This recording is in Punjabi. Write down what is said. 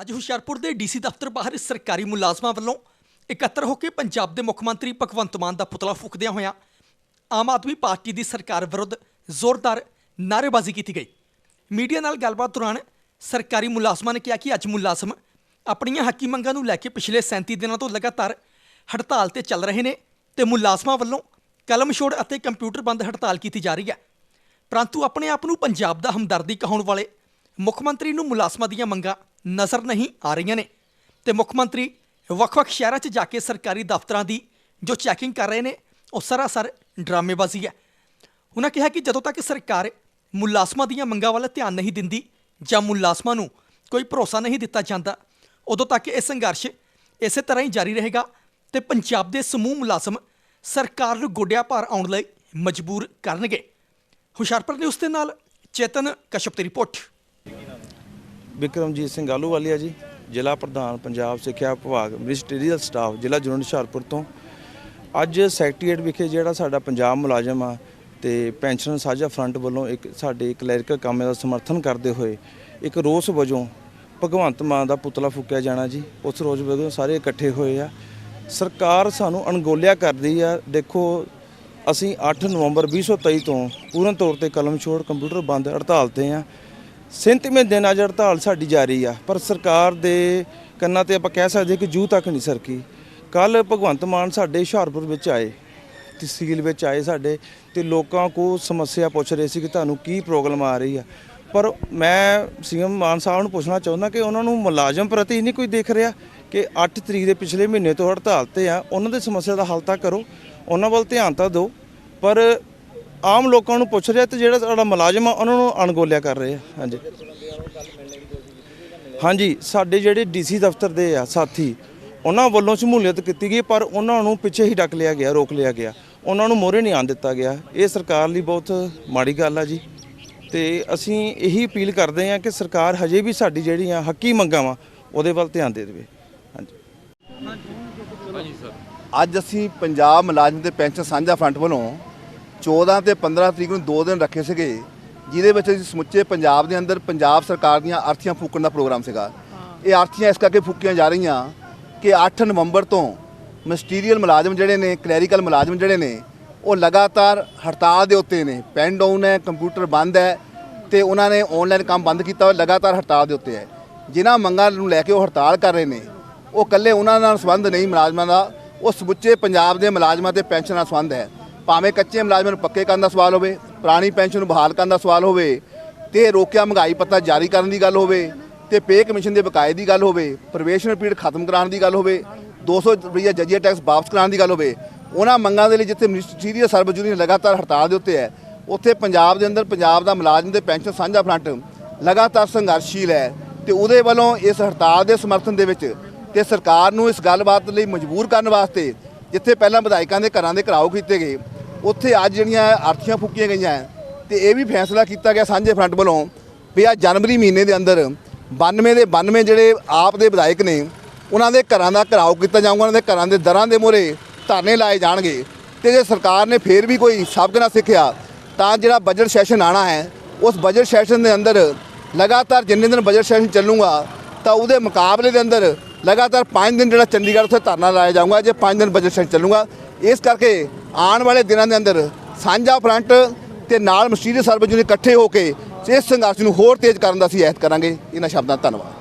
ਅੱਜ ਹੁਸ਼ਿਆਰਪੁਰ ਦੇ ਡੀਸੀ ਦਫ਼ਤਰ ਬਾਹਰ ਸਰਕਾਰੀ ਮੁਲਾਜ਼ਮਾਂ ਵੱਲੋਂ ਇਕੱਤਰ ਹੋ ਕੇ ਪੰਜਾਬ ਦੇ ਮੁੱਖ ਮੰਤਰੀ ਭਗਵੰਤ ਮਾਨ ਦਾ ਪੁਤਲਾ ਫੂਕਦਿਆਂ ਹੋਇਆਂ ਆਮ ਆਦਮੀ ਪਾਰਟੀ ਦੀ ਸਰਕਾਰ ਵਿਰੁੱਧ ਜ਼ੋਰਦਾਰ ਨਾਅਰੇਬਾਜ਼ੀ ਕੀਤੀ ਗਈ। ਮੀਡੀਆ ਨਾਲ ਗੱਲਬਾਤ ਦੌਰਾਨ ਸਰਕਾਰੀ ਮੁਲਾਜ਼ਮਾਂ ਨੇ ਕਿਹਾ ਕਿ ਅੱਜ ਮੁਲਾਜ਼ਮ ਆਪਣੀਆਂ ਹੱਕੀ ਮੰਗਾਂ ਨੂੰ ਲੈ ਕੇ ਪਿਛਲੇ 37 ਦਿਨਾਂ ਤੋਂ ਲਗਾਤਾਰ ਹੜਤਾਲ ਤੇ ਚੱਲ ਰਹੇ ਨੇ ਤੇ ਮੁਲਾਜ਼ਮਾਂ ਵੱਲੋਂ ਕਲਮ ਛੋੜ ਅਤੇ ਕੰਪਿਊਟਰ ਬੰਦ ਹੜਤਾਲ ਕੀਤੀ ਜਾ ਰਹੀ ਹੈ। ਪਰੰਤੂ ਆਪਣੇ ਆਪ ਨੂੰ ਪੰਜਾਬ ਦਾ ਹਮਦਰਦੀ ਕਹਾਉਣ ਵਾਲੇ ਮੁੱਖ ਮੰਤਰੀ ਨੂੰ ਮੁਲਾਜ਼ਮਾਂ ਦੀਆਂ ਮੰਗਾਂ ਨਜ਼ਰ ਨਹੀਂ ਆ ਰਹੀਆਂ ਨੇ। ਤੇ ਮੁੱਖ ਮੰਤਰੀ ਵੱਖ-ਵੱਖ ਸ਼ਹਿਰਾਂ 'ਚ ਜਾ ਕੇ ਸਰਕਾਰੀ ਦਫ਼ਤਰਾਂ ਦੀ ਜੋ ਚੈਕਿੰਗ ਕਰ ਰਹੇ ਨੇ, ਉਹ ਸਰਾਸਰ ਡਰਾਮੇਬਾਜ਼ੀ ਹੈ। ਉਹਨਾਂ ਕਿਹਾ ਕਿ ਜਦੋਂ ਤੱਕ ਸਰਕਾਰ ਮੁਲਾਜ਼ਮਾਂ ਦੀਆਂ ਮੰਗਾਂ ਵੱਲ ਧਿਆਨ ਨਹੀਂ ਦਿੰਦੀ ਜਾਂ ਮੁਲਾਜ਼ਮਾਂ ਨੂੰ ਕੋਈ ਭਰੋਸਾ ਨਹੀਂ ਦਿੱਤਾ ਜਾਂਦਾ, ਉਦੋਂ ਤੱਕ ਇਹ ਸੰਘਰਸ਼ ਇਸੇ ਤਰ੍ਹਾਂ ਹੀ ਜਾਰੀ ਰਹੇਗਾ ਤੇ ਪੰਜਾਬ ਦੇ ਸਮੂਹ ਮੁਲਾਜ਼ਮ ਸਰਕਾਰ ਨੂੰ ਗੋਡਿਆਂ ਭਾਰ ਆਉਣ ਲਈ ਮਜਬੂਰ ਕਰਨਗੇ। ਹੁਸ਼ਿਆਰਪੁਰ ਨਿਊਜ਼ ਦੇ ਨਾਲ ਚੇਤਨ ਕਸ਼ਪ ਦੀ ਰਿਪੋਰਟ। ਵਿਕਰਮਜੀਤ ਸਿੰਘ ਆਲੂਵਾਲੀਆ ਜੀ, ਜ਼ਿਲ੍ਹਾ ਪ੍ਰਧਾਨ, ਪੰਜਾਬ ਸਿੱਖਿਆ ਵਿਭਾਗ, ਮਿਨਿਸਟਰੀਅਲ ਸਟਾਫ, ਜ਼ਿਲ੍ਹਾ ਜੁਨਨ ਹੁਸ਼ਿਆਰਪੁਰ ਤੋਂ। ਅੱਜ ਸੈਕਟਰੀਏਟ ਵਿਖੇ ਜਿਹੜਾ ਸਾਡਾ ਪੰਜਾਬ ਮੁਲਾਜ਼ਮ ਆ ਤੇ ਪੈਨਸ਼ਨ ਸਾਂਝਾ ਫਰੰਟ ਵੱਲੋਂ ਇੱਕ ਸਾਡੇ ਕਲੈਰੀਕਲ ਕੰਮ ਦਾ ਸਮਰਥਨ ਕਰਦੇ ਹੋਏ ਇੱਕ ਰੋਸ ਵਜੋਂ ਭਗਵੰਤ ਮਾਨ ਦਾ ਪੁਤਲਾ ਫੂਕਿਆ ਜਾਣਾ ਜੀ। ਉਸ ਰੋਜ਼ ਵਜੋਂ ਸਾਰੇ ਇਕੱਠੇ ਹੋਏ ਆ। ਸਰਕਾਰ ਸਾਨੂੰ ਅਣਗੋਲਿਆ ਕਰਦੀ ਆ। ਦੇਖੋ, ਅਸੀਂ 8 ਨਵੰਬਰ 2023 ਤੋਂ ਪੂਰਨ ਤੌਰ ਤੇ ਕਲਮ ਛੋੜ ਕੰਪਿਊਟਰ ਬੰਦ ਹੜਤਾਲ ਤੇ ਆ। ਸੈਂਤੀਵੇਂ ਦਿਨ ਅੱਜ ਹੜਤਾਲ ਸਾਡੀ ਜਾਰੀ ਆ, ਪਰ ਸਰਕਾਰ ਦੇ ਕੰਨਾਂ ਤੇ ਆਪਾਂ ਕਹਿ ਸਕਦੇ ਕਿ ਜੂ ਤੱਕ ਨਹੀਂ ਸਰਕੀ। ਕੱਲ ਭਗਵੰਤ ਮਾਨ ਸਾਡੇ ਹੁਸ਼ਿਆਰਪੁਰ ਵਿੱਚ ਆਏ, ਤਹਿਸੀਲ ਵਿੱਚ ਆਏ ਸਾਡੇ, ਤੇ ਲੋਕਾਂ ਕੋ ਸਮੱਸਿਆ ਪੁੱਛ ਰਹੇ ਸੀ ਕਿ ਤੁਹਾਨੂੰ ਕੀ ਪ੍ਰੋਬਲਮ ਆ ਰਹੀ ਆ। ਪਰ ਮੈਂ ਸੀਐਮ ਮਾਨ ਸਾਹਿਬ ਨੂੰ ਪੁੱਛਣਾ ਚਾਹੁੰਦਾ ਕਿ ਉਹਨਾਂ ਨੂੰ ਮੁਲਾਜ਼ਮ ਪ੍ਰਤੀ ਨਹੀਂ ਕੋਈ ਦੇਖ ਰਿਹਾ ਕਿ 8 ਤਰੀਕ ਦੇ ਪਿਛਲੇ ਮਹੀਨੇ ਤੋਂ ਹੜਤਾਲ ਤੇ ਆ, ਉਹਨਾਂ ਦੇ ਸਮੱਸਿਆ ਦਾ ਹੱਲ ਤਾਂ ਕਰੋ, ਉਹਨਾਂ ਵੱਲ ਧਿਆਨ ਤਾਂ ਦਿਓ, ਪਰ ਆਮ ਲੋਕਾਂ ਨੂੰ ਪੁੱਛ ਰਿਹਾ ਤੇ ਜਿਹੜਾ ਸਾਡਾ ਮੁਲਾਜ਼ਮ ਆ ਉਹਨਾਂ ਨੂੰ ਅਣਗੌਲਿਆ ਕਰ ਰਹੇ ਆ। ਹਾਂਜੀ। ਹਾਂਜੀ ਸਾਡੇ ਜਿਹੜੇ ਡੀਸੀ ਦਫ਼ਤਰ ਦੇ ਆ ਸਾਥੀ ਉਹਨਾਂ ਵੱਲੋਂ ਸ਼ਮੂਲੀਅਤ ਕੀਤੀ ਗਈ ਪਰ ਉਹਨਾਂ ਨੂੰ ਪਿੱਛੇ ਹੀ ਡੱਕ ਲਿਆ ਗਿਆ ਰੋਕ ਲਿਆ ਗਿਆ। ਉਹਨਾਂ ਨੂੰ ਮੋਹਰੇ ਨਹੀਂ ਆਣ ਦਿੱਤਾ ਗਿਆ। ਇਹ ਸਰਕਾਰ ਲਈ ਬਹੁਤ ਮਾੜੀ ਗੱਲ ਆ ਜੀ। ਤੇ ਅਸੀਂ ਇਹੀ ਅਪੀਲ ਕਰਦੇ ਹਾਂ ਕਿ ਸਰਕਾਰ ਹਜੇ ਵੀ ਸਾਡੀ ਜਿਹੜੀਆਂ ਹੱਕੀ ਮੰਗਾਂ ਵਾ ਉਹਦੇ ਵੱਲ ਧਿਆਨ ਦੇ ਦੇਵੇ। ਹਾਂਜੀ। ਅੱਜ ਅਸੀਂ ਪੰਜਾਬ ਮੁਲਾਜ਼ਮ ਤੇ ਪੈਨਸ਼ਨ ਸਾਂਝਾ ਫਰੰਟ ਵੱਲੋਂ 14 ਤੇ 15 ਤਰੀਕ ਨੂੰ ਦੋ ਦਿਨ ਰੱਖੇ ਸੀਗੇ ਜਿਹਦੇ ਵਿੱਚ ਅਸੀਂ ਸਮੁੱਚੇ ਪੰਜਾਬ ਦੇ ਅੰਦਰ ਪੰਜਾਬ ਸਰਕਾਰ ਦੀਆਂ ਆਰਥੀਆਂ ਫੂਕਣ ਦਾ ਪ੍ਰੋਗਰਾਮ ਸੀਗਾ। ਇਹ ਆਰਥੀਆਂ ਇਸ ਕਰਕੇ ਫੂਕੀਆਂ ਜਾ ਰਹੀਆਂ ਕਿ 8 ਨਵੰਬਰ ਤੋਂ ਮਿਨਿਸਟਰੀਅਲ ਮੁਲਾਜ਼ਮ ਜਿਹੜੇ ਨੇ ਕਲੈਰੀਕਲ ਮੁਲਾਜ਼ਮ ਜਿਹੜੇ ਨੇ ਉਹ ਲਗਾਤਾਰ ਹੜਤਾਲ ਦੇ ਉੱਤੇ ਨੇ। ਪੈਨ ਡਾਊਨ ਹੈ ਕੰਪਿਊਟਰ ਬੰਦ ਹੈ ਤੇ ਉਹਨਾਂ ਨੇ ਆਨਲਾਈਨ ਕੰਮ ਬੰਦ ਕੀਤਾ ਹੋਇਆ ਲਗਾਤਾਰ ਹੜਤਾਲ ਦੇ ਉੱਤੇ ਹੈ। ਜਿਨ੍ਹਾਂ ਮੰਗਾਂ ਨੂੰ ਲੈ ਕੇ ਉਹ ਹੜਤਾਲ ਕਰ ਰਹੇ ਨੇ ਉਹ ਇਕੱਲੇ ਉਹਨਾਂ ਨਾਲ ਸੰਬੰਧ ਨਹੀਂ ਮੁਲਾਜ਼ਮਾਂ ਦਾ ਉਹ ਸਮੁੱਚੇ ਪੰਜਾਬ ਦੇ ਮੁਲਾਜ਼ਮਾਂ ਤੇ ਪੈਨਸ਼ਨ ਨਾਲ ਸੰਬੰਧ ਹੈ। ਭਾਵੇਂ ਕੱਚੇ ਮੁਲਾਜ਼ਮਾਂ ਨੂੰ ਪੱਕੇ ਕਰਨ ਦਾ ਸਵਾਲ ਹੋਵੇ, ਪੁਰਾਣੀ ਪੈਨਸ਼ਨ ਨੂੰ ਬਹਾਲ ਕਰਨ ਦਾ ਸਵਾਲ ਹੋਵੇ, ਤੇ ਰੋਕਿਆ ਮਹਿੰਗਾਈ ਭੱਤਾ ਜਾਰੀ ਕਰਨ ਦੀ ਗੱਲ ਹੋਵੇ, ਤੇ ਪੇ ਕਮਿਸ਼ਨ ਦੇ ਬਕਾਏ ਦੀ ਗੱਲ ਹੋਵੇ ਪ੍ਰਵੇਸ਼ਨ ਪੀੜ ਖਤਮ ਕਰਾਉਣ ਦੀ ਗੱਲ ਹੋਵੇ 200 ਰੁਪਈਆ ਜਜੀਆ ਟੈਕਸ ਵਾਪਸ ਕਰਾਉਣ ਦੀ ਗੱਲ ਹੋਵੇ, ਉਹਨਾਂ ਮੰਗਾਂ ਦੇ ਲਈ ਜਿੱਥੇ ਮਿਨਿਸਟਰੀਅਲ ਸਰਵਿਸ ਯੂਨੀਅਨ ਲਗਾਤਾਰ ਹੜਤਾਲ ਦੇ ਉੱਤੇ ਹੈ, ਉੱਥੇ ਪੰਜਾਬ ਦੇ ਅੰਦਰ ਪੰਜਾਬ ਦਾ ਮੁਲਾਜ਼ਮ ਦੇ ਪੈਨਸ਼ਨ ਸਾਂਝਾ ਫਰੰਟ ਲਗਾਤਾਰ ਸੰਘਰਸ਼ੀਲ ਹੈ, ਤੇ ਉਹਦੇ ਵੱਲੋਂ ਇਸ ਹੜਤਾਲ ਦੇ ਸਮਰਥਨ ਦੇ ਵਿੱਚ ਤੇ ਸਰਕਾਰ ਨੂੰ ਇਸ ਗੱਲਬਾਤ ਲਈ ਮਜਬੂਰ ਕਰਨ ਵਾਸਤੇ ਜਿੱਥੇ ਪਹਿਲਾਂ ਵਿਧਾਇਕਾਂ ਦੇ ਘਰਾਂ ਦੇ ਘਰਾਓ ਕੀਤੇ ਗਏ ਉੱਥੇ ਅੱਜ ਜਿਹੜੀਆਂ ਆਰਥੀਆਂ ਫੂਕੀਆਂ ਗਈਆਂ ਹੈ, ਤੇ ਇਹ ਵੀ ਫੈਸਲਾ ਕੀਤਾ ਗਿਆ ਸਾਂਝੇ ਫਰੰਟ ਵੱਲੋਂ ਵੀ ਆ ਜਨਵਰੀ ਮਹੀਨੇ ਦੇ ਅੰਦਰ 92 ਦੇ 92 ਜਿਹੜੇ ਆਪ ਦੇ ਵਿਧਾਇਕ ਨੇ, ਉਹਨਾਂ ਦੇ ਘਰਾਂ ਦਾ ਘਰਾਓ ਕੀਤਾ ਜਾਊਗਾ, ਉਹਨਾਂ ਦੇ ਘਰਾਂ ਦੇ ਦਰਾਂ ਦੇ ਮੂਹਰੇ ਧਰਨੇ ਲਾਏ ਜਾਣਗੇ। ਤੇ ਜੇ ਸਰਕਾਰ ਨੇ ਫੇਰ ਵੀ ਕੋਈ ਸਬਕ ਨਾ ਸਿੱਖਿਆ, ਤਾਂ ਜਿਹੜਾ ਬਜਟ ਸੈਸ਼ਨ ਆਣਾ ਹੈ, ਉਸ ਬਜਟ ਸੈਸ਼ਨ ਦੇ ਅੰਦਰ ਲਗਾਤਾਰ ਜਿੰਨੇ ਦਿਨ ਬਜਟ ਸੈਸ਼ਨ ਚੱਲੂਗਾ, ਤਾਂ ਉਹਦੇ ਮੁਕਾਬਲੇ ਦੇ ਅੰਦਰ ਲਗਾਤਾਰ 5 ਦਿਨ ਜਿਹੜਾ ਚੰਡੀਗੜ੍ਹ ਉੱਥੇ ਧਰਨਾ ਲਾਇਆ ਜਾਊਗਾ, ਜੇ 5 ਦਿਨ ਬਜਟ ਸੈਸ਼ਨ ਚੱਲੂਗਾ। ਇਸ ਕਰਕੇ ਆਉਣ ਵਾਲੇ ਦਿਨਾਂ ਦੇ ਅੰਦਰ ਸਾਂਝਾ ਫਰੰਟ ਤੇ ਨਾਲ ਮਸਟੀਰੀਅਲ ਸਰਵਿਸ ਯੂਨੀਅਨ ਇਕੱਠੇ ਹੋ ਕੇ ਇਸ ਸੰਘਰਸ਼ ਨੂੰ ਹੋਰ ਤੇਜ਼ ਕਰਨ ਦਾ ਅਸੀਂ ਐਲਾਨ ਕਰਾਂਗੇ। ਇਹਨਾਂ ਸ਼ਬਦਾਂ ਧੰਨਵਾਦ।